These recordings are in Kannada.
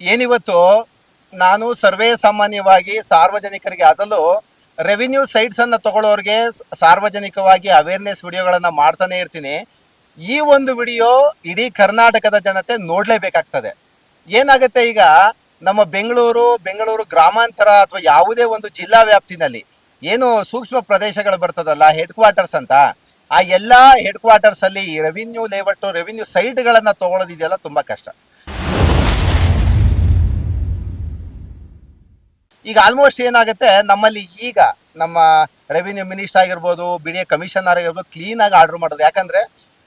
ಏನಿವತ್ತು? ನಾನು ಸರ್ವೇ ಸಾಮಾನ್ಯವಾಗಿ ಸಾರ್ವಜನಿಕರಿಗೆ ಅದರಲ್ಲೂ ರೆವಿನ್ಯೂ ಸೈಟ್ಸ್ ಅನ್ನ ತಗೊಳ್ಳೋರಿಗೆ ಸಾರ್ವಜನಿಕವಾಗಿ ಅವೇರ್ನೆಸ್ ವಿಡಿಯೋಗಳನ್ನ ಮಾಡ್ತಾನೆ ಇರ್ತೀನಿ. ಈ ಒಂದು ವಿಡಿಯೋ ಇಡೀ ಕರ್ನಾಟಕದ ಜನತೆ ನೋಡ್ಲೇಬೇಕಾಗ್ತದೆ. ಏನಾಗುತ್ತೆ ಈಗ ನಮ್ಮ ಬೆಂಗಳೂರು ಬೆಂಗಳೂರು ಗ್ರಾಮಾಂತರ ಅಥವಾ ಯಾವುದೇ ಒಂದು ಜಿಲ್ಲಾ ವ್ಯಾಪ್ತಿನಲ್ಲಿ ಏನು ಸೂಕ್ಷ್ಮ ಪ್ರದೇಶಗಳು ಬರ್ತದಲ್ಲ ಹೆಡ್ ಕ್ವಾರ್ಟರ್ಸ್ ಅಂತ, ಆ ಎಲ್ಲಾ ಹೆಡ್ ಕ್ವಾರ್ಟರ್ಸ್ ಅಲ್ಲಿ ರೆವಿನ್ಯೂ ಲೇಔಟ್ ರೆವಿನ್ಯೂ ಸೈಟ್ಗಳನ್ನ ತಗೊಳ್ಳೋದಿದೆಯಲ್ಲ ತುಂಬಾ ಕಷ್ಟ. ಈಗ ಆಲ್ಮೋಸ್ಟ್ ಏನಾಗುತ್ತೆ, ನಮ್ಮಲ್ಲಿ ಈಗ ನಮ್ಮ ರೆವಿನ್ಯೂ ಮಿನಿಸ್ಟರ್ ಆಗಿರ್ಬೋದು ಬಿ ಡಿ ಎ ಕಮಿಷನರ್ ಆಗಿರ್ಬೋದು ಕ್ಲೀನ್ ಆಗಿ ಆರ್ಡರ್ ಮಾಡೋದು. ಯಾಕಂದ್ರೆ,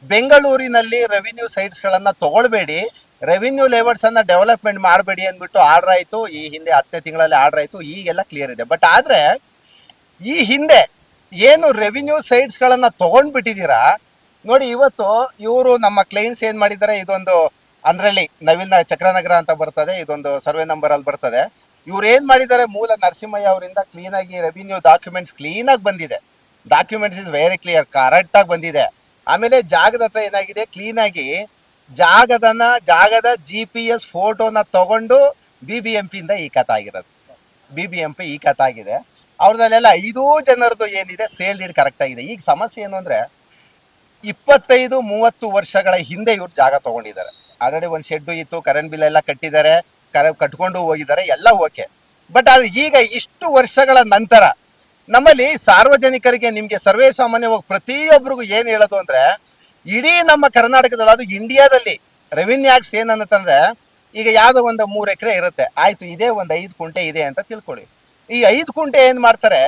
ಬೆಂಗಳೂರಿನಲ್ಲಿ ರೆವಿನ್ಯೂ ಸೈಟ್ಸ್ ಗಳನ್ನ ತಗೊಳ್ಬೇಡಿ ರೆವಿನ್ಯೂ ಲೇಬರ್ಸ್ ಅನ್ನ ಡೆವಲಪ್ಮೆಂಟ್ ಮಾಡಬೇಡಿ ಅಂದ್ಬಿಟ್ಟು ಆರ್ಡರ್ ಆಯ್ತು. ಈ ಹಿಂದೆ ಹತ್ತನೇ ತಿಂಗಳಲ್ಲಿ ಆರ್ಡರ್ ಆಯ್ತು. ಈಗೆಲ್ಲ ಕ್ಲಿಯರ್ ಇದೆ. ಬಟ್ ಆದ್ರೆ, ಈ ಹಿಂದೆ ಏನು ರೆವಿನ್ಯೂ ಸೈಟ್ಸ್ ಗಳನ್ನ ತಗೊಂಡ್ಬಿಟ್ಟಿದ್ದೀರಾ ನೋಡಿ ಇವತ್ತು ಇವರು ನಮ್ಮ ಕ್ಲೈಂಟ್ಸ್ ಏನ್ ಮಾಡಿದ್ದಾರೆ, ಇದೊಂದು ಅಂದ್ರಲ್ಲಿ ನವಿಲ್ನ ಚಕ್ರನಗರ ಅಂತ ಬರ್ತದೆ. ಇದೊಂದು ಸರ್ವೆ ನಂಬರ್ ಅಲ್ಲಿ ಬರ್ತದೆ. ಇವ್ರು ಏನ್ ಮಾಡಿದ್ದಾರೆ? ಮೂಲ ನರಸಿಂಹಯ್ಯ ಅವರಿಂದ ಕ್ಲೀನ್ ಆಗಿ ರೆವಿನ್ಯೂ ಡಾಕ್ಯುಮೆಂಟ್ಸ್ ಕ್ಲೀನ್ ಆಗಿ ಬಂದಿದೆ. Documents is very clear correct ಆಗಿ ಬಂದಿದೆ. ಆಮೇಲೆ ಜಾಗದ ಹತ್ರ ಏನಾಗಿದೆ? ಕ್ಲೀನ್ ಆಗಿ ಜಾಗದನ, ಜಾಗದ ಜಿ ಪಿ ಎಸ್ ಫೋಟೋನ ತಗೊಂಡು ಬಿ ಬಿ ಎಂ ಪಿಯಿಂದ ಈ ಕಥೆ ಆಗಿರೋದು. ಬಿ ಬಿ ಎಂ ಪಿ ಈ ಕಥೆ ಆಗಿದೆ. ಅವ್ರದಲ್ಲೆಲ್ಲ ಐದು ಜನರದ್ದು ಏನಿದೆ? ಸೇಲ್ ಡೀಡ್ ಕರೆಕ್ಟ್ ಆಗಿದೆ. ಈಗ ಸಮಸ್ಯೆ ಏನು ಅಂದ್ರೆ, ಇಪ್ಪತ್ತೈದು, ಮೂವತ್ತು ವರ್ಷಗಳ ಹಿಂದೆ ಇವ್ರು ಜಾಗ ತಗೊಂಡಿದ್ದಾರೆ. ಆಲ್ರೆಡಿ ಒಂದು ಶೆಡ್ಡು ಇತ್ತು ಕರೆಂಟ್ ಬಿಲ್ ಎಲ್ಲ ಕಟ್ಟಿದ್ದಾರೆ. ಕರೆ ಕಟ್ಕೊಂಡು ಹೋಗಿದ್ದಾರೆ, ಎಲ್ಲ ಓಕೆ. ಬಟ್ ಅದು ಈಗ ಇಷ್ಟು ವರ್ಷಗಳ ನಂತರ ನಮ್ಮಲ್ಲಿ ಸಾರ್ವಜನಿಕರಿಗೆ ನಿಮಗೆ ಸರ್ವೇ ಸಾಮಾನ್ಯವಾಗಿ ಪ್ರತಿಯೊಬ್ಬರಿಗೂ ಏನು ಹೇಳೋದು ಅಂದರೆ, ಇಡೀ ನಮ್ಮ ಕರ್ನಾಟಕದಲ್ಲಿ, ಅದು ಇಂಡಿಯಾದಲ್ಲಿ ರೆವಿನ್ಯೂ ಆಕ್ಟ್ಸ್ ಏನಂತಂದ್ರೆ ಈಗ ಯಾವುದೋ ಒಂದು ಮೂರು ಎಕರೆ ಇರುತ್ತೆ, ಆಯ್ತು ಇದೇ ಒಂದು ಐದು ಕುಂಟೆ ಇದೆ ಅಂತ ತಿಳ್ಕೊಳ್ಳಿ. ಈ ಐದು ಕುಂಟೆ ಏನು ಮಾಡ್ತಾರೆ,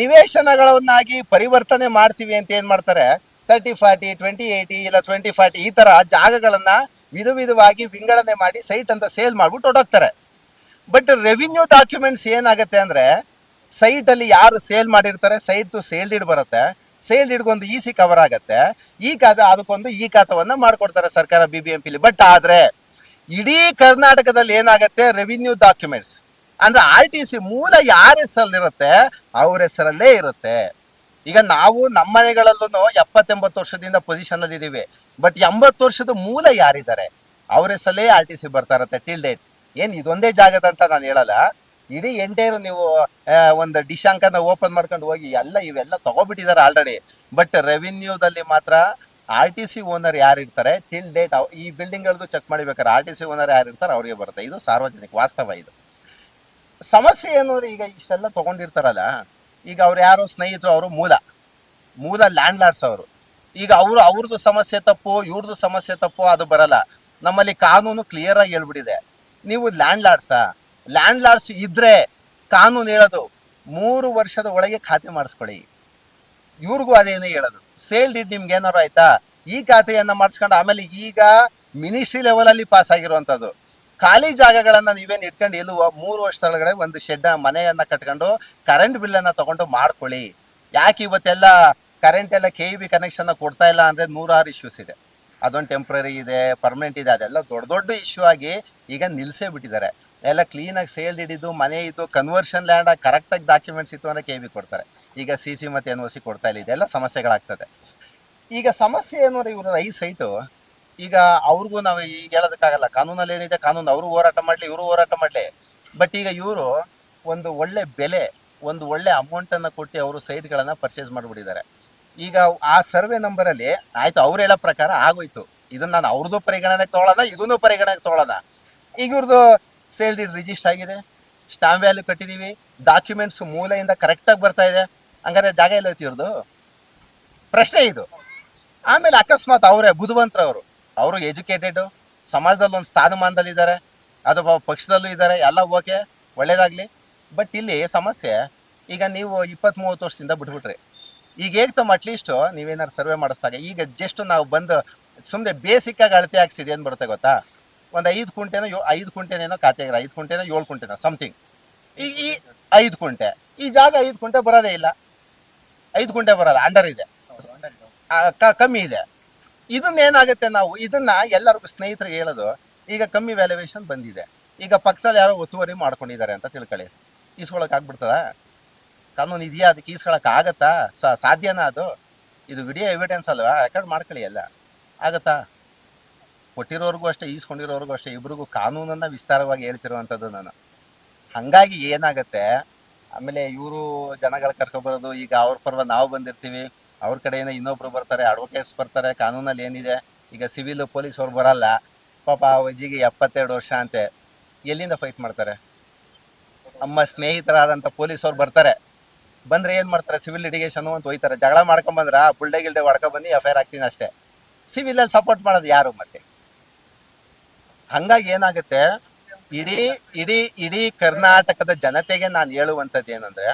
ನಿವೇಶನಗಳನ್ನಾಗಿ ಪರಿವರ್ತನೆ ಮಾಡ್ತೀವಿ ಅಂತ ಏನು ಮಾಡ್ತಾರೆ ತರ್ಟಿ ಫಾರ್ಟಿ ಟ್ವೆಂಟಿ ಏಯ್ಟಿ ಇಲ್ಲ ಟ್ವೆಂಟಿ ಫಾರ್ಟಿ ಈ ತರ ಜಾಗಗಳನ್ನ ವಿಧ ವಿಧವಾಗಿ ವಿಂಗಡಣೆ ಮಾಡಿ ಸೈಟ್ ಅಂತ ಸೇಲ್ ಮಾಡ್ಬಿಟ್ಟು ಹೊಡೋಗ್ತಾರೆ ಬಟ್ ರೆವಿನ್ಯೂ ಡಾಕ್ಯುಮೆಂಟ್ಸ್ ಏನಾಗುತ್ತೆ ಅಂದ್ರೆ ಸೈಟ್ ಅಲ್ಲಿ ಯಾರು ಸೇಲ್ ಮಾಡಿರ್ತಾರೆ ಸೈಟ್ ಸೇಲ್ ಡೀಡ್ ಬರುತ್ತೆ. ಸೇಲ್ ಡೀಡ್ಗೊಂದು ಈಸಿ ಕವರ್ ಆಗುತ್ತೆ. ಈ ಖಾತೆ ಅದಕ್ಕೊಂದು ಈ ಖಾತವನ್ನು ಮಾಡ್ಕೊಡ್ತಾರೆ ಸರ್ಕಾರ B B M P but ಆದ್ರೆ, ಇಡೀ ಕರ್ನಾಟಕದಲ್ಲಿ ಏನಾಗುತ್ತೆ ರೆವಿನ್ಯೂ ಡಾಕ್ಯುಮೆಂಟ್ಸ್ ಅಂದ್ರೆ ಆರ್ ಟಿ ಸಿ ಮೂಲ ಯಾರ ಹೆಸರಲ್ಲಿರುತ್ತೆ, ಅವ್ರ ಹೆಸರಲ್ಲೇ ಇರುತ್ತೆ. ಈಗ ನಾವು ನಮ್ಮ ಮನೆಗಳಲ್ಲೂ ಎಪ್ಪತ್ತೆಂಬತ್ತು ವರ್ಷದಿಂದ ಪೊಸಿಷನ್ ಅಲ್ಲಿ ಇದೀವಿ. ಬಟ್ ಎಂಬತ್ತು ವರ್ಷದ ಮೂಲ ಯಾರಿದ್ದಾರೆ? ಅವ್ರ ಹೆಸರಲ್ಲೇ ಆರ್ ಟಿ ಸಿ ಬರ್ತಾ ಇರುತ್ತೆ ಟಿಲ್ ಡೇಟ್ ಏನ್ ಇದೊಂದೇ ಜಾಗದ ಅಂತ ನಾನು ಹೇಳಲ್ಲ. ಇಡೀ ಎಂಟೈರ್ ನೀವು ಒಂದು ಡಿಶ್ ಅಂಕನ ಓಪನ್ ಮಾಡ್ಕೊಂಡು ಹೋಗಿ ಎಲ್ಲ ಇವೆಲ್ಲ ತಗೋಬಿಟ್ಟಿದ್ದಾರೆ ಆಲ್ರೆಡಿ ಬಟ್ ರೆವಿನ್ಯೂದಲ್ಲಿ ಮಾತ್ರ ಆರ್ ಟಿ ಸಿ ಓನರ್ ಯಾರು ಇರ್ತಾರೆ ಟಿಲ್ ಡೇಟ್ ಈ ಬಿಲ್ಡಿಂಗ್ಗಳದ್ದು ಚೆಕ್ ಮಾಡಿಬೇಕಾದ್ರೆ ಆರ್ ಟಿ ಸಿ ಓನರ್ ಯಾರು ಇರ್ತಾರೆ ಅವ್ರಿಗೆ ಬರುತ್ತೆ. ಇದು ಸಾರ್ವಜನಿಕ, ವಾಸ್ತವ ಇದು. ಸಮಸ್ಯೆ ಏನು ಈಗ ಇಷ್ಟೆಲ್ಲ ತಗೊಂಡಿರ್ತಾರಲ್ಲ? ಈಗ ಅವ್ರು ಯಾರೋ ಸ್ನೇಹಿತರು, ಅವರು ಮೂಲ. ಮೂಲ ಲ್ಯಾಂಡ್ ಲಾರ್ಡ್ಸ್ ಅವರು. ಈಗ ಅವರು ಅವ್ರದ್ದು ಸಮಸ್ಯೆ ತಪ್ಪು ಇವ್ರದ್ದು ಸಮಸ್ಯೆ ತಪ್ಪು, ಅದು ಬರಲ್ಲ. ನಮ್ಮಲ್ಲಿ ಕಾನೂನು ಕ್ಲಿಯರ್ ಆಗಿ ಹೇಳ್ಬಿಟ್ಟಿದೆ. ನೀವು ಲ್ಯಾಂಡ್ ಲಾರ್ಡ್ಸಾ ಲ್ಯಾಂಡ್ ಲಾರ್ಡ್ಸ್ ಇದ್ರೆ ಕಾನೂನು ಹೇಳೋದು, ಮೂರು ವರ್ಷದ ಒಳಗೆ ಖಾತೆ ಮಾಡಿಸ್ಕೊಳ್ಳಿ. ಇವ್ರಿಗೂ ಅದೇನೇ ಹೇಳೋದು. ಸೇಲ್ ಡಿಡ್ ನಿಮ್ಗೆ ಏನಾರು ಆಯ್ತಾ? ಈ ಖಾತೆಯನ್ನ ಮಾಡಿಸ್ಕೊಂಡು ಆಮೇಲೆ ಈಗ ಮಿನಿಸ್ಟ್ರಿ ಲೆವೆಲ್ ಅಲ್ಲಿ ಪಾಸ್ ಆಗಿರುವಂತದ್ದು ಖಾಲಿ ಜಾಗಗಳನ್ನ ನೀವೇನು ಇಟ್ಕೊಂಡು ಎಲ್ಲುವ ಮೂರು ವರ್ಷದೊಳಗಡೆ ಒಂದು ಶೆಡ್ ಮನೆಯನ್ನ ಕಟ್ಕೊಂಡು ಕರೆಂಟ್ ಬಿಲ್ ಅನ್ನ ತಗೊಂಡು ಮಾಡ್ಕೊಳ್ಳಿ. ಯಾಕೆ ಇವತ್ತೆಲ್ಲ ಕರೆಂಟ್ ಎಲ್ಲ ಕೆ ಬಿ ಕನೆಕ್ಷನ್ ಕೊಡ್ತಾ ಇಲ್ಲ ಅಂದ್ರೆ ನೂರಾರು ಇಶ್ಯೂಸ್ ಇದೆ. ಅದೊಂದು ಟೆಂಪ್ರರಿ ಇದೆ ಪರ್ಮನೆಂಟ್ ಇದೆ, ಅದೆಲ್ಲ ದೊಡ್ಡ ದೊಡ್ಡ ಇಶ್ಯೂ ಆಗಿ ಈಗ ನಿಲ್ಸೇ ಬಿಟ್ಟಿದ್ದಾರೆ. ಎಲ್ಲ ಕ್ಲೀನಾಗಿ ಸೇಲ್ ಹಿಡಿದು ಮನೆ ಇದ್ದು ಕನ್ವರ್ಷನ್ ಲ್ಯಾಂಡ್ ಕರೆಕ್ಟಾಗಿ ಡಾಕ್ಯುಮೆಂಟ್ಸ್ ಇತ್ತು ಅಂದ್ರೆ ಕೆ ಬಿ ಕೊಡ್ತಾರೆ. ಈಗ ಸಿ ಸಿ ಮತ್ತೆ ಎನ್ ಒ ಸಿ ಕೊಡ್ತಾ ಇಲ್ಲ, ಇದೆಲ್ಲ ಸಮಸ್ಯೆಗಳಾಗ್ತದೆ. ಈಗ ಸಮಸ್ಯೆ ಏನು ಇವರು ಐದು ಸೈಟು ಈಗ ಅವ್ರಿಗೂ ನಾವು ಈಗ ಹೇಳೋದಕ್ಕಾಗಲ್ಲ. ಕಾನೂನಲ್ಲಿ ಏನಿದೆ, ಕಾನೂನು ಅವರು ಹೋರಾಟ ಮಾಡಲಿ, ಇವರು ಹೋರಾಟ ಮಾಡಲಿ. ಬಟ್ ಈಗ ಇವರು ಒಂದು ಒಳ್ಳೆ ಬೆಲೆ, ಒಂದು ಒಳ್ಳೆ ಅಮೌಂಟನ್ನು ಕೊಟ್ಟು ಅವರು ಸೈಟ್ಗಳನ್ನು ಪರ್ಚೇಸ್ ಮಾಡಿಬಿಟ್ಟಿದ್ದಾರೆ. ಈಗ ಆ ಸರ್ವೆ ನಂಬರಲ್ಲಿ ಆಯಿತು, ಅವ್ರು ಹೇಳೋ ಪ್ರಕಾರ ಆಗೋಯ್ತು. ಇದನ್ನ ನಾನು ಅವ್ರದ್ದು ಪರಿಗಣನೆಗೆ ತೊಗೊಳೋಣ ಇದನ್ನು ಪರಿಗಣನೆಗೆ ತೊಗೊಳೋಣ ಈಗ ಇವ್ರದ್ದು ಸೇಲ್ ಡೀಡ್ ರಿಜಿಸ್ಟರ್ ಆಗಿದೆ. ಸ್ಟಾಂಪ್ ವ್ಯಾಲ್ಯೂ ಕಟ್ಟಿದೀವಿ. ಡಾಕ್ಯುಮೆಂಟ್ಸ್ ಮೂಲೆಯಿಂದ ಕರೆಕ್ಟಾಗಿ ಬರ್ತಾ ಇದೆ. ಹಂಗಾರೆ ಜಾಗ ಎಲ್ಲ ಐತಿ ಇವ್ರದ್ದು ಪ್ರಶ್ನೆ ಇದು. ಆಮೇಲೆ ಅಕಸ್ಮಾತ್ ಅವರೇ ಬುದ್ಧಿವಂತರವರು ಅವರು ಎಜುಕೇಟೆಡ್ ಸಮಾಜದಲ್ಲಿ ಒಂದು ಸ್ಥಾನಮಾನದಲ್ಲಿದ್ದಾರೆ ಅದು ಪ- ಪಕ್ಷದಲ್ಲೂ ಇದ್ದಾರೆ ಎಲ್ಲ ಓಕೆ ಒಳ್ಳೇದಾಗಲಿ. ಬಟ್ ಇಲ್ಲಿ ಸಮಸ್ಯೆ ಈಗ ನೀವು ಇಪ್ಪತ್ತ್ ಮೂವತ್ತು ವರ್ಷದಿಂದ ಬಿಟ್ಬಿಟ್ರಿ. ಈಗ ಹೇಗೆ ತಮ್ಮ ಅಟ್ಲೀಸ್ಟು ನೀವೇನಾದ್ರು ಸರ್ವೆ ಮಾಡಿಸ್ದಾಗ ಈಗ ಜಸ್ಟ್ ನಾವು ಬಂದು ಸುಮ್ಮನೆ ಬೇಸಿಕ್ಕಾಗಿ ಅಳತೆ ಹಾಕ್ಸಿದೆ ಏನು ಬರುತ್ತೆ ಗೊತ್ತಾ? ಒಂದು ಐದು ಕುಂಟೆನೋ ಯೋ ಐದು ಕುಂಟೆನೇನೋ ಖಾತೆ ಆಗಿರೋ ಐದು ಕುಂಟೆನೋ ಏಳು ಕುಂಟೆನೋ ಸಮಥಿಂಗ್ ಈ ಈ ಐದು ಕುಂಟೆ ಈ ಜಾಗ ಐದು ಕುಂಟೆ ಬರೋದೇ ಇಲ್ಲ. ಐದು ಕುಂಟೆ ಬರಲ್ಲ ಅಂಡರ್ ಇದೆ. ಕಮ್ಮಿ ಇದೆ. ಇದನ್ನ ಏನಾಗುತ್ತೆ ನಾವು? ಇದನ್ನ ಎಲ್ಲರಿಗೂ ಸ್ನೇಹಿತರಿಗೆ ಹೇಳೋದು, ಈಗ ಕಮ್ಮಿ ವ್ಯಾಲ್ಯೂಯೇಷನ್ ಬಂದಿದೆ. ಈಗ ಪಕ್ಕದಲ್ಲಿ ಯಾರೋ ಒತ್ತುವರಿ ಮಾಡ್ಕೊಂಡಿದ್ದಾರೆ ಅಂತ ತಿಳ್ಕೊಳ್ಳಿ. ಈಸ್ಕೊಳಕ್ ಆಗ್ಬಿಡ್ತದ? ಕಾನೂನು ಇದೆಯಾ ಅದಕ್ಕೆ ಈಸ್ಕೊಳಕ್ ಆಗತ್ತಾ? ಸಾಧ್ಯನಾ ಅದು? ಇದು ವಿಡಿಯೋ ಎವಿಡೆನ್ಸ್ ಅಲ್ವಾ? ರೆಕಾರ್ಡ್ ಮಾಡ್ಕೊಳ್ಳಿ ಎಲ್ಲ. ಆಗತ್ತಾ? ಕೊಟ್ಟಿರೋರ್ಗೂ ಅಷ್ಟೇ, ಈಸ್ಕೊಂಡಿರೋರ್ಗೂ ಅಷ್ಟೇ, ಇಬ್ರಿಗೂ ಕಾನೂನನ್ನ ವಿಸ್ತಾರವಾಗಿ ಹೇಳ್ತಿರುವಂಥದ್ದು ನಾನು. ಹಂಗಾಗಿ ಏನಾಗತ್ತೆ? ಆಮೇಲೆ ಇವರು ಜನಗಳ ಕರ್ಕೊಬರೋದು, ಈಗ ಅವ್ರ ಪರ್ವ ನಾವು ಬಂದಿರ್ತೀವಿ. ಅವ್ರ ಕಡೆಯಿಂದ ಇನ್ನೊಬ್ರು ಬರ್ತಾರೆ ಅಡ್ವೊಕೇಟ್ಸ್ ಬರ್ತಾರೆ, ಕಾನೂನಲ್ಲಿ ಏನಿದೆ, ಈಗ ಸಿವಿಲ್ ಪೊಲೀಸ್ ಅವ್ರು ಬರಲ್ಲ, ಪಾಪ ಆ ಅಜ್ಜಿಗೆ ಎಪ್ಪತ್ತೆರಡು ವರ್ಷ ಅಂತೆ, ಎಲ್ಲಿಂದ ಫೈಟ್ ಮಾಡ್ತಾರೆ? ನಮ್ಮ ಸ್ನೇಹಿತರಾದಂಥ ಪೊಲೀಸ್ ಅವ್ರು ಬರ್ತಾರೆ, ಬಂದ್ರೆ ಏನು ಮಾಡ್ತಾರೆ ಸಿವಿಲ್ ಲಿಟಿಗೇಷನ್ ಅಂತ ಹೋಯ್ತಾರೆ ಜಗಳ ಮಾಡ್ಕೊಂಬಂದ್ರ ಬುಲ್ಡೆ ಗಿಲ್ಡೆ ಹೊಡ್ಕೊ ಬಂದು ಎಫ್ ಐ ಆರ್ ಆಗ್ತೀನಿ ಅಷ್ಟೇ ಸಿವಿಲಲ್ಲಿ ಸಪೋರ್ಟ್ ಮಾಡೋದು ಯಾರು ಮತ್ತೆ? ಹಂಗಾಗಿ ಏನಾಗುತ್ತೆ, ಇಡೀ ಇಡೀ ಇಡೀ ಕರ್ನಾಟಕದ ಜನತೆಗೆ ನಾನು ಹೇಳುವಂಥದ್ದು ಏನಂದ್ರೆ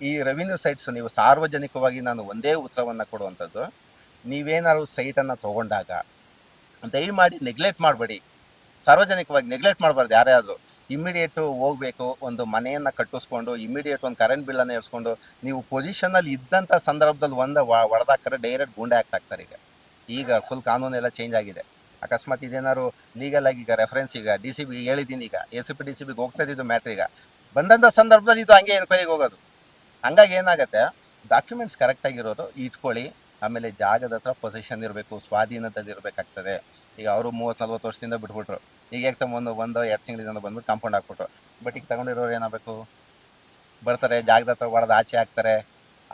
ಈ ರೆವಿನ್ಯೂ ಸೈಟ್ಸ್ ನೀವು ಸಾರ್ವಜನಿಕವಾಗಿ ನಾನು ಒಂದೇ ಉತ್ತರವನ್ನು ಕೊಡುವಂಥದ್ದು, ನೀವೇನಾದ್ರು ಸೈಟನ್ನು ತೊಗೊಂಡಾಗ, ದಯಮಾಡಿ ನೆಗ್ಲೆಕ್ಟ್ ಮಾಡಬೇಡಿ. ಸಾರ್ವಜನಿಕವಾಗಿ ನೆಗ್ಲೆಕ್ಟ್ ಮಾಡಬಾರ್ದು ಯಾರೇ ಆದರೂ ಇಮ್ಮಿಡಿಯೇಟು ಹೋಗ್ಬೇಕು, ಒಂದು ಮನೆಯನ್ನು ಕಟ್ಟಿಸ್ಕೊಂಡು ಇಮ್ಮಿಡಿಯೇಟ್ ಒಂದು ಕರೆಂಟ್ ಬಿಲ್ಲನ್ನು ಏರ್ಸ್ಕೊಂಡು ನೀವು ಪೊಸಿಷನಲ್ಲಿ ಇದ್ದಂಥ ಸಂದರ್ಭದಲ್ಲಿ ಒಂದು ಹೊಡೆದಾಕ್ತಾರೆ ಡೈರೆಕ್ಟ್ ಗುಂಡೆ ಆಗ್ತಾರೆ ಈಗ. ಈಗ ಫುಲ್ ಕಾನೂನೆಲ್ಲ ಚೇಂಜ್ ಆಗಿದೆ. ಅಕಸ್ಮಾತ್ ಇದೇನಾದ್ರು ಲೀಗಲ್ ಆಗಿ ಈಗ ರೆಫರೆನ್ಸ್ ಈಗ ಡಿ ಸಿ ಬಿ ಹೇಳಿದ್ದೀನಿ ಈಗ. A C P D C ಬಿಗೆ ಹೋಗ್ತಾ ಇದ್ದಿದ್ದು ಮ್ಯಾಟ್ರ್ ಈಗ. ಬಂದಂಥ ಸಂದರ್ಭದಲ್ಲಿ ಇದು ಹಂಗೆ ಎನ್ಕ್ವೈರಿಗೆ ಹೋಗೋದು. ಹಂಗಾಗಿ ಏನಾಗುತ್ತೆ? ಡಾಕ್ಯುಮೆಂಟ್ಸ್ ಕರೆಕ್ಟಾಗಿರೋದು ಇಟ್ಕೊಳ್ಳಿ. ಆಮೇಲೆ ಜಾಗದ ಹತ್ರ ಪೊಸಿಷನ್ ಇರಬೇಕು ಸ್ವಾಧೀನದಲ್ಲಿ ಇರಬೇಕಾಗ್ತದೆ ಈಗ ಅವರು ಮೂವತ್ತು ನಲ್ವತ್ತು ವರ್ಷದಿಂದ ಬಿಟ್ಬಿಟ್ರು. ಈಗ ಯಾಕೆ ಒಂದು ಒಂದು ಎರಡು ತಿಂಗಳಿಂದ ಬಂದ್ಬಿಟ್ಟು ಕಾಂಪೌಂಡ್ ಹಾಕ್ಬಿಟ್ರು? ಬಟ್ ಈಗ ತಗೊಂಡಿರೋರು ಏನಾಗಬೇಕು? ಬರ್ತಾರೆ, ಜಾಗದ ಹತ್ರ ಹೊಡೆದು ಆಚೆ ಹಾಕ್ತಾರೆ.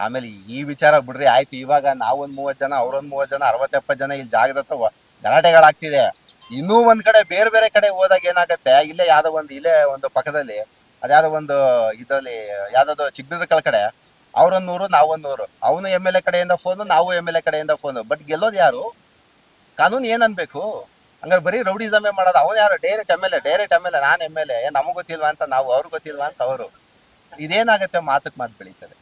ಆಮೇಲೆ ಈ ವಿಚಾರ ಬಿಡ್ರಿ, ಆಯ್ತು. ಇವಾಗ ನಾವೊಂದು ಮೂವತ್ತು ಜನ, ಅವ್ರೊಂದು ಮೂವತ್ತು ಜನ ಅರವತ್ತೆಪ್ಪತ್ತು ಜನ ಇಲ್ಲಿ ಜಾಗದ ಹತ್ರ ಗಲಾಟೆಗಳಾಗ್ತಿದೆ. ಇನ್ನೂ ಒಂದು ಕಡೆ ಬೇರೆ ಬೇರೆ ಕಡೆ ಹೋದಾಗ ಏನಾಗುತ್ತೆ? ಇಲ್ಲೇ ಯಾವುದೋ ಒಂದು, ಇಲ್ಲೇ ಒಂದು ಪಕ್ಕದಲ್ಲಿ ಅದ್ಯಾವ್ದೋ ಒಂದು ಇದರಲ್ಲಿ ಯಾವ್ದಾದ್ರು ಚಿಕ್ಕಬಿದ್ರ ಕಡೆ ಅವ್ರೊಂದ್ ನೂರು ನೂರು. ಅವನು ಎಂ ಎಲ್ ಎ ಕಡೆಯಿಂದ ಫೋನು ನಾವು ಎಂ ಎಲ್ ಎ ಕಡೆಯಿಂದ ಫೋನು ಬಟ್ ಗೆಲ್ಲೋದು ಯಾರು? ಕಾನೂನು ಏನ್ ಅನ್ಬೇಕು? ಹಂಗಾರೆ ಬರೀ ರೌಡಿಸಮೇ ಮಾಡೋದು. ಅವ್ನು ಯಾರು? Direct M L A direct M L A ನಾನು ಎಂ ಎಲ್ ಎ ನಮಗೆ ಗೊತ್ತಿಲ್ವಾ ಅಂತ ನಾವು ಅವ್ರು ಗೊತ್ತಿಲ್ವಾ ಅಂತ ಅವರು. ಇದೇನಾಗುತ್ತೆ ಮಾತಕ್ಕೆ ಮಾತು ಬೆಳೀತದೆ.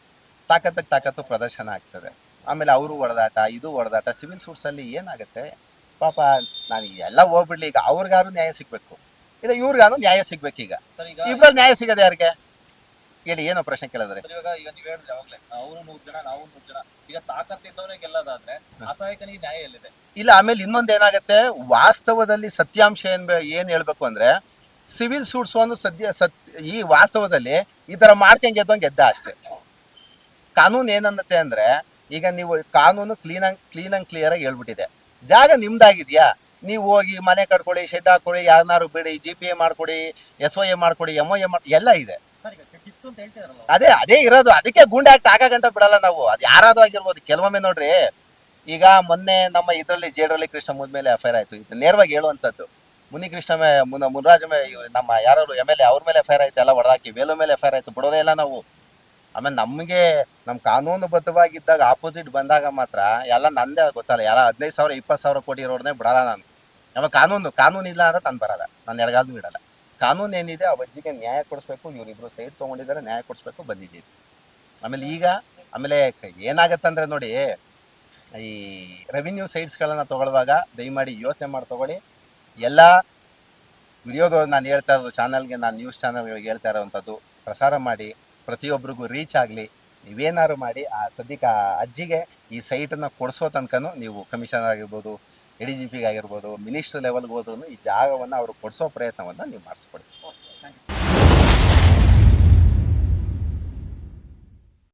ತಾಕತ್ತಕ್ಕೆ ತಾಕತ್ತು ಪ್ರದರ್ಶನ ಆಗ್ತದೆ. ಆಮೇಲೆ ಅವರು ಹೊಡೆದಾಟ, ಇದು ಹೊಡೆದಾಟ ಸಿವಿಲ್ ಸೂಟ್ಸ್ ಅಲ್ಲಿ ಏನಾಗುತ್ತೆ? ಪಾಪ ನಾನು ಎಲ್ಲ ಹೋಗ್ಬಿಡ್ಲಿ. ಈಗ ಅವ್ರಿಗಾರು ನ್ಯಾಯ ಸಿಗ್ಬೇಕು? ಇಲ್ಲ ಇವ್ರಿಗಾನು ನ್ಯಾಯ ಸಿಗ್ಬೇಕು ಈಗ? ಇಬ್ಬರ ಇಬ್ರಲ್ಲಿ ನ್ಯಾಯ ಸಿಗದೆ ಯಾರಿಗೆ? ಹೇಳಿ ಏನೋ ಪ್ರಶ್ನೆ ಕೇಳಿದ್ರೆ. ಇವಾಗ ಈಗ ನೀವ್ ಹೇಳಿದ್ರೆ ಯಾವಾಗ್ಲೇ ಅವರು ನೂರ್ ಜನ ನಾವು ನೂರ್ ಜನ. ಈಗ ತಾಕತ್ತಿದ್ದವನೇ ಗೆಲ್ಲೋದಾದ್ರೆ ಅಸಹಾಯಕನಿಗೆ ನ್ಯಾಯ ಎಲ್ಲಿದೆ? ಇಲ್ಲ ಆಮೇಲೆ ಇನ್ನೊಂದ್ ಏನಾಗುತ್ತೆ? ವಾಸ್ತವದಲ್ಲಿ ಸತ್ಯಾಂಶ ಏನ್ ಏನ್ ಹೇಳ್ಬೇಕು ಅಂದ್ರೆ ಸಿವಿಲ್ ಸೂಟ್ಸ್ ಒಂದು ಸದ್ಯ ಸತ್ ಈ ವಾಸ್ತವದಲ್ಲಿ ಈ ತರ ಮಾಡ್ಕೊಂಡ್ ಗೆದ್ದ ಅಷ್ಟೇ. ಕಾನೂನು ಏನನ್ನತ್ತೆ ಅಂದ್ರೆ ಈಗ ನೀವು ಕಾನೂನು ಕ್ಲೀನ್ ಕ್ಲೀನ್ ಅಂಡ್ ಕ್ಲಿಯರ್ ಆಗಿ ಹೇಳ್ಬಿಟ್ಟಿದೆ. ಜಾಗ ನಿಮ್ದಾಗಿದ್ಯಾ? ನೀವು ಹೋಗಿ ಮನೆ ಕಟ್ಕೊಳ್ಳಿ ಶೆಡ್ ಹಾಕೊಳ್ಳಿ ಯಾರನ್ನಾರು ಬಿಡಿ ಜಿ ಪಿ ಎ ಮಾಡ್ಕೊಡಿ ಎಸ್ ಒ ಎ ಮಾಡ್ಕೊಡಿ ಎಂ ಒ ಎ ಮಾಡಿ ಎಲ್ಲ ಇದೆ. ಅದೇ ಅದೇ ಇರೋದು. ಅದಕ್ಕೆ ಗುಂಡೆ ಆಕ್ಟ್ ಆಗಂತ ಬಿಡಲ್ಲ ನಾವು. ಅದು ಯಾರಾದ್ರೂ ಆಗಿರ್ಬೋದು. ಕೆಲವೊಮ್ಮೆ ನೋಡ್ರಿ ಈಗ ಮೊನ್ನೆ ನಮ್ಮ ಇದರಲ್ಲಿ ಜೇಡರಲ್ಲಿ ಕೃಷ್ಣ ಮೇಲೆ ಎಫ್ ಐ ಆರ್ ಆಯ್ತು. ಇದು ನೇರವಾಗಿ ಹೇಳುವಂಥದ್ದು. ಮುನಿ ಕೃಷ್ಣ ಮೇ ಮುನ ಮುನ್ರಾಜ ಮೇ ನಮ್ಮ ಯಾರು ಎಂ ಎಲ್ ಎ ಅವ್ರ ಮೇಲೆ ಎಫ್ ಐ ಆರ್ ಆಯ್ತು ಎಲ್ಲ ಹೊಡೆದಾಕಿ ವೇಲು ಮೇಲೆ ಎಫ್ ಐ ಆರ್ ಆಯ್ತು ಬಿಡೋದೇ ಇಲ್ಲ ನಾವು. ಆಮೇಲೆ ನಮಗೆ ನಮ್ಮ ಕಾನೂನುಬದ್ಧವಾಗಿದ್ದಾಗ ಆಪೋಸಿಟ್ ಬಂದಾಗ ಮಾತ್ರ ಎಲ್ಲ ನಂದೇ ಗೊತ್ತಲ್ಲ. ಎಲ್ಲ ಹದಿನೈದು ಸಾವಿರ ಇಪ್ಪತ್ತು ಸಾವಿರ ಕೋಟಿ ಇರೋರನ್ನೇ ಬಿಡಲ್ಲ ನಾನು. ನಮ್ಮ ಕಾನೂನು ಕಾನೂನು ಇಲ್ಲ ಅಂದ್ರೆ ತಾನು ಬರಲ್ಲ. ನಾನು ಎಡಗಾಲು ಬಿಡಲ್ಲ ಕಾನೂನು ಏನಿದೆ, ಆ ಅಜ್ಜಿಗೆ ನ್ಯಾಯ ಕೊಡಿಸ್ಬೇಕು, ಇವರಿಬ್ರು ಸೈಡ್ ತೊಗೊಂಡಿದ್ದಾರೆ, ನ್ಯಾಯ ಕೊಡಿಸ್ಬೇಕು, ಬಂದಿದ್ದೀವಿ. ಆಮೇಲೆ ಈಗ, ಆಮೇಲೆ ಏನಾಗುತ್ತೆ ಏನಾಗತ್ತಂದ್ರೆ ನೋಡಿ, ಈ ರೆವಿನ್ಯೂ ಸೈಟ್ಸ್ಗಳನ್ನು ತಗೊಳ್ಳುವಾಗ ದಯಮಾಡಿ ಯೋಚನೆ ಮಾಡಿ ತಗೊಳ್ಳಿ. ಎಲ್ಲ ವಿಡಿಯೋದು ನಾನು ಹೇಳ್ತಾ ಇರೋದು, ಚಾನಲ್ಗೆ ನಾನು ನ್ಯೂಸ್ ಚಾನಲ್ಗಳಿಗೆ ಹೇಳ್ತಾ ಇರೋವಂಥದ್ದು, ಪ್ರಸಾರ ಮಾಡಿ ಪ್ರತಿಯೊಬ್ಬರಿಗೂ ರೀಚ್ ಆಗಲಿ. ನೀವೇನಾದ್ರು ಮಾಡಿ, ಆ ಸದ್ಯಕ್ಕೆ ಆ ಅಜ್ಜಿಗೆ ಈ ಸೈಟನ್ನು ಕೊಡಿಸೋ ತನಕನೂ ನೀವು ಕಮಿಷನರ್ ಆಗಿರ್ಬೋದು ಡಿ ಜಿ ಪಿಗಾಗಿರ್ಬೋದು ಮಿನಿಸ್ಟ್ರ್ ಲೆವೆಲ್ಗೆ ಹೋದ್ರೂ ಈ ಜಾಗವನ್ನು ಅವರು ಕೊಡಿಸೋ ಪ್ರಯತ್ನವನ್ನು ನೀವು ಮಾಡಿಸ್ಕೊಡಿ.